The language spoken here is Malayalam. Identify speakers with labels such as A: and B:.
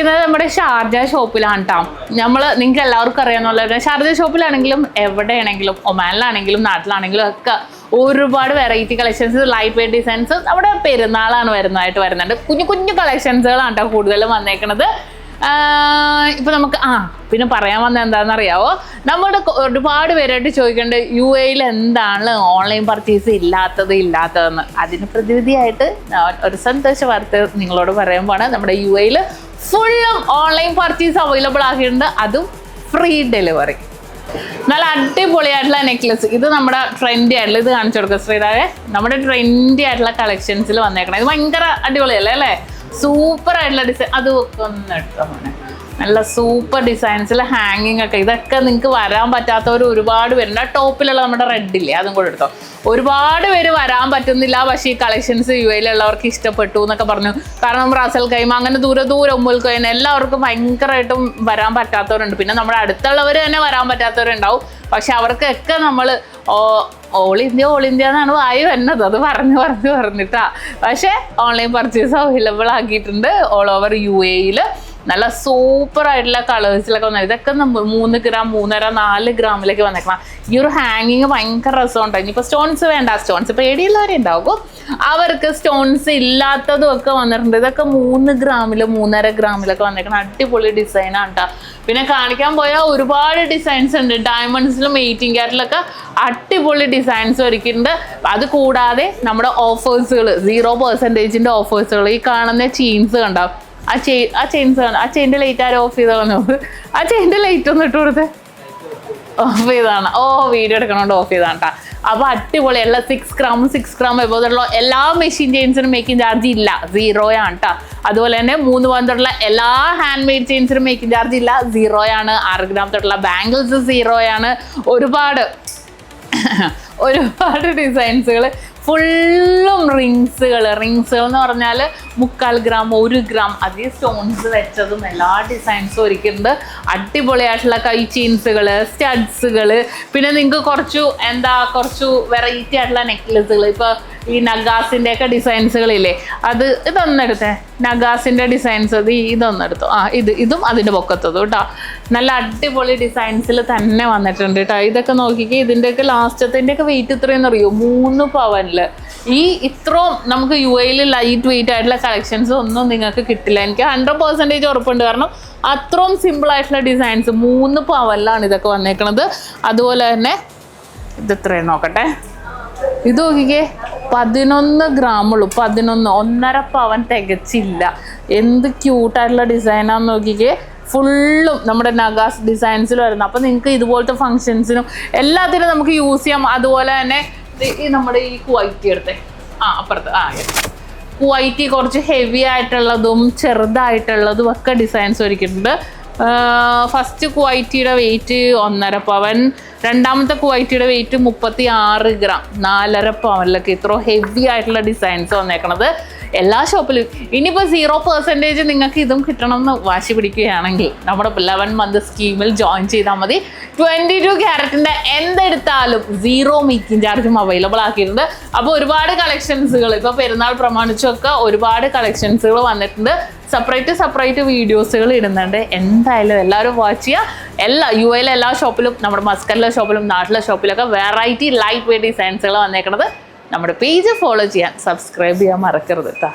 A: നിൽക്കുന്നത് നമ്മുടെ ഷാർജ ഷോപ്പിലാണ് കേട്ടോ നമ്മൾ നിങ്ങൾക്ക് എല്ലാവർക്കും അറിയാവുന്ന ഷാർജ ഷോപ്പിലാണെങ്കിലും എവിടെയാണെങ്കിലും ഒമാനിലാണെങ്കിലും നാട്ടിലാണെങ്കിലും ഒക്കെ ഒരുപാട് variety collections light wear designs നമ്മുടെ പെരുന്നാളാണ് വരുന്നതായിട്ട് വരുന്നുണ്ട്. കുഞ്ഞു കുഞ്ഞു കളക്ഷൻസുകളാണ് കേട്ടോ കൂടുതലും വന്നേക്കണത്. ആഹ് ഇപ്പൊ നമുക്ക് ആ പിന്നെ പറയാൻ വന്ന എന്താണെന്ന് അറിയാവോ നമ്മുടെ ഒരുപാട് പേരായിട്ട് ചോദിക്കേണ്ടത് യു എയിൽ എന്താണ് ഓൺലൈൻ പർച്ചേസ് ഇല്ലാത്തത് ഇല്ലാത്തതെന്ന്. അതിന് പ്രതിവിധിയായിട്ട് ഒരു സന്തോഷ വാർത്ത നിങ്ങളോട് പറയുമ്പോഴാണ് നമ്മുടെ യു എയിൽ ഫുള്ളും ഓൺലൈൻ പർച്ചേസ് അവൈലബിൾ ആക്കിയിട്ടുണ്ട്. അതും ഫ്രീ ഡെലിവറി നല്ല അടിപൊളിയായിട്ടുള്ള നെക്ലസ് ഇത് നമ്മുടെ ട്രെൻഡി ആയിട്ടുള്ള ഇത് കാണിച്ചു കൊടുക്കുക ശ്രീരാഗെ നമ്മുടെ ട്രെൻഡി ആയിട്ടുള്ള കളക്ഷൻസിൽ വന്നേക്കണം. ഇത് ഭയങ്കര അടിപൊളിയല്ലേ അല്ലേ? സൂപ്പർ ആയിട്ടുള്ള ഡിസൈൻ അത് ഒന്ന് എടുത്തോ നല്ല സൂപ്പർ ഡിസൈൻസിൽ ഹാങ്ങിങ് ഒക്കെ. ഇതൊക്കെ നിങ്ങൾക്ക് വരാൻ പറ്റാത്തവർ ഒരുപാട് പേരുണ്ട്. ആ ടോപ്പിലുള്ള നമ്മുടെ റെഡില്ലേ അതും കൂടെ എടുത്തോ. ഒരുപാട് പേര് വരാൻ പറ്റുന്നില്ല പക്ഷേ ഈ കളക്ഷൻസ് യു എയിലുള്ളവർക്ക് ഇഷ്ടപ്പെട്ടു എന്നൊക്കെ പറഞ്ഞു. കാരണം റാസൽ കൈമ അങ്ങനെ ദൂരെ ദൂരെ ഉമ്മുൽ കൈമ എല്ലാവർക്കും ഭയങ്കരമായിട്ടും വരാൻ പറ്റാത്തവരുണ്ട്. പിന്നെ നമ്മുടെ അടുത്തുള്ളവർ തന്നെ വരാൻ പറ്റാത്തവരുണ്ടാവും. പക്ഷെ അവർക്കൊക്കെ നമ്മൾ ഓൾ ഇന്ത്യ ഓൾ ഇന്ത്യ എന്നാണ് വായി വന്നത് അത് പറഞ്ഞു പറഞ്ഞു പറഞ്ഞിട്ടാ. പക്ഷേ ഓൺലൈൻ പർച്ചേസ് അവൈലബിൾ ആക്കിയിട്ടുണ്ട്. ഓൾ ഓവർ യു എയിൽ നല്ല സൂപ്പർ ആയിട്ടുള്ള കളേഴ്സിലൊക്കെ വന്നത് ഇതൊക്കെ മൂന്ന് ഗ്രാം മൂന്നര നാല് ഗ്രാമിലേക്ക് വന്നേക്കണം. ഈ ഒരു ഹാങ്ങിങ് ഭയങ്കര രസമുണ്ട് ഇനിയിപ്പോൾ സ്റ്റോൺസ് വേണ്ട. സ്റ്റോൺസ് പേടിയുള്ളവരെ ഉണ്ടാവും അവർക്ക് സ്റ്റോൺസ് ഇല്ലാത്തതും ഒക്കെ വന്നിട്ടുണ്ട്. ഇതൊക്കെ മൂന്ന് ഗ്രാമിൽ മൂന്നര ഗ്രാമിലൊക്കെ വന്നേക്കണം അടിപൊളി ഡിസൈനാണ് കേട്ടോ പിന്നെ കാണിക്കാൻ പോയാൽ ഒരുപാട് ഡിസൈൻസ് ഉണ്ട്. ഡയമണ്ട്സിലും എയ്റ്റീൻ ക്യാരറ്റിലൊക്കെ അടിപൊളി ഡിസൈൻസ് ഒരുക്കിയിട്ടുണ്ട്. അത് കൂടാതെ നമ്മുടെ ഓഫേഴ്സുകൾ സീറോ പെർസെന്റേജിന്റെ ഓഫേഴ്സുകൾ ഈ കാണുന്ന ചീൻസ് കണ്ടോ? ആ ചെയിൻ ആ ആ ചെയിന്റെ ലൈറ്റ് ആരും ഓഫ് ചെയ്ത് വന്നു ആ ചെയിന്റെ ലൈറ്റ് ഒന്ന് ഇട്ട് കൊടുത്തേ. ഓഫ് ചെയ്താണ് ഓ വീഡിയോ എടുക്കണോണ്ട് ഓഫ് ചെയ്താണ് കേട്ടോ അപ്പൊ അടിപൊളി. എല്ലാ സിക്സ് ഗ്രാം സിക്സ് ഗ്രാം എബോധമുള്ള എല്ലാ മെഷീൻ ചെയിൻസിനും മേക്കിംഗ് ചാർജ് ഇല്ല. സീറോയാണ് കേട്ടോ അതുപോലെ തന്നെ മൂന്ന് പവൻ തൊട്ടുള്ള എല്ലാ ഹാൻഡ് മെയ്ഡ് ചെയിൻസിനും മേക്കിംഗ് ചാർജ് ഇല്ല. സീറോയാണ് ആറ് ഗ്രാം തൊട്ടുള്ള ബാംഗിൾസ് സീറോയാണ് ഒരുപാട് ഒരുപാട് ഡിസൈൻസുകൾ ഫുള്ളും റിങ്സുകൾ റിങ്സുകൾ എന്ന് പറഞ്ഞാൽ മുക്കാൽ ഗ്രാം ഒരു ഗ്രാം അതേ സ്റ്റോൺസ് വെച്ചതും എല്ലാ ഡിസൈൻസും ഒരുക്കുന്നുണ്ട് അടിപൊളിയായിട്ടുള്ള കൈ ചെയിൻസുകൾ സ്റ്റഡ്സുകൾ പിന്നെ നിങ്ങൾക്ക് കുറച്ചു എന്താ കുറച്ചു വെറൈറ്റി ആയിട്ടുള്ള നെക്ലസുകൾ ഇപ്പോൾ ഈ നഗാസിന്റെ ഒക്കെ ഡിസൈൻസുകളില്ലേ? അത് ഇതൊന്നെടുത്തേ. നഗാസിന്റെ ഡിസൈൻസ് അത് ഇതൊന്നെടുത്തു. ആ ഇത് ഇതും അതിന്റെ പൊക്കത്തതും കേട്ടോ നല്ല അടിപൊളി ഡിസൈൻസിൽ തന്നെ വന്നിട്ടുണ്ട് കേട്ടോ ഇതൊക്കെ നോക്കിക്കേ ഇതിന്റെയൊക്കെ ലാസ്റ്റത്തിന്റെ ഒക്കെ വെയിറ്റ് ഇത്രയും അറിയോ മൂന്ന് പവനിൽ ഈ ഇത്രയും നമുക്ക് യു എയിൽ ലൈറ്റ് വെയിറ്റ് ആയിട്ടുള്ള കളക്ഷൻസ് ഒന്നും നിങ്ങൾക്ക് കിട്ടില്ല. എനിക്ക് ഹൺഡ്രഡ് പെർസെന്റേജ് ഉറപ്പുണ്ട്. കാരണം അത്രയും സിമ്പിൾ ആയിട്ടുള്ള ഡിസൈൻസ് മൂന്ന് പവനിലാണ് ഇതൊക്കെ വന്നേക്കുന്നത് അതുപോലെ തന്നെ ഇത് ഇത്രയും നോക്കട്ടെ. ഇത് നോക്കിക്കേ. പതിനൊന്ന് ഗ്രാമുള്ളൂ. പതിനൊന്ന് ഒന്നര പവൻ തികച്ചില്ല. എന്ത് ക്യൂട്ടായിട്ടുള്ള ഡിസൈനാന്ന് നോക്കിക്കേ. ഫുള്ളും നമ്മുടെ നഗാസ് ഡിസൈൻസിൽ വരുന്നത് അപ്പം നിങ്ങൾക്ക് ഇതുപോലത്തെ ഫങ്ഷൻസിനും എല്ലാത്തിനും നമുക്ക് യൂസ് ചെയ്യാം. അതുപോലെ തന്നെ ഈ നമ്മുടെ ഈ ക്വൈറ്റി എടുത്തേ. ആ അപ്പുറത്ത്. ആ. ക്വൈറ്റി കുറച്ച് ഹെവി ആയിട്ടുള്ളതും ചെറുതായിട്ടുള്ളതും ഒക്കെ ഡിസൈൻസ് ഒരുക്കിയിട്ടുണ്ട്. ഫസ്റ്റ് ക്വൈറ്റിയുടെ വെയിറ്റ് ഒന്നര പവൻ. രണ്ടാമത്തെ കുവൈറ്റിയുടെ വെയിറ്റ് മുപ്പത്തി ആറ് ഗ്രാം നാലര പവനിലൊക്കെ ഇത്ര ഹെവി ആയിട്ടുള്ള ഡിസൈൻസ് വന്നേക്കണത്. എല്ലാ ഷോപ്പിലും ഇനിയിപ്പോൾ സീറോ പെർസെന്റേജ് നിങ്ങൾക്ക് ഇതും കിട്ടണം എന്ന് വാശി പിടിക്കുകയാണെങ്കിൽ നമ്മുടെ ലെവൻ മന്ത് സ്കീമിൽ ജോയിൻ ചെയ്താൽ മതി. ട്വന്റി ടു ക്യാരറ്റിന്റെ എന്തെടുത്താലും സീറോ മേക്കിംഗ് ചാർജും അവൈലബിൾ ആക്കിയിട്ടുണ്ട്. അപ്പോൾ ഒരുപാട് കളക്ഷൻസുകൾ ഇപ്പോൾ പെരുന്നാൾ പ്രമാണിച്ചൊക്കെ ഒരുപാട് കളക്ഷൻസുകൾ വന്നിട്ടുണ്ട്. സെപ്പറേറ്റ് സെപ്പറേറ്റ് വീഡിയോസുകൾ ഇടുന്നുണ്ട്. എന്തായാലും എല്ലാവരും വാച്ച് ചെയ്യുക. എല്ലാ യു എയിലെ എല്ലാ ഷോപ്പിലും നമ്മുടെ മസ്കറിലെ ഷോപ്പിലും നാട്ടിലെ ഷോപ്പിലൊക്കെ വെറൈറ്റി ലൈറ്റ് വെയ്റ്റ് ഡിസൈൻസുകൾ വന്നേക്കണത്. നമ്മുടെ പേജ് ഫോളോ ചെയ്യാൻ സബ്സ്ക്രൈബ് ചെയ്യാൻ മറക്കരുത് കേട്ടോ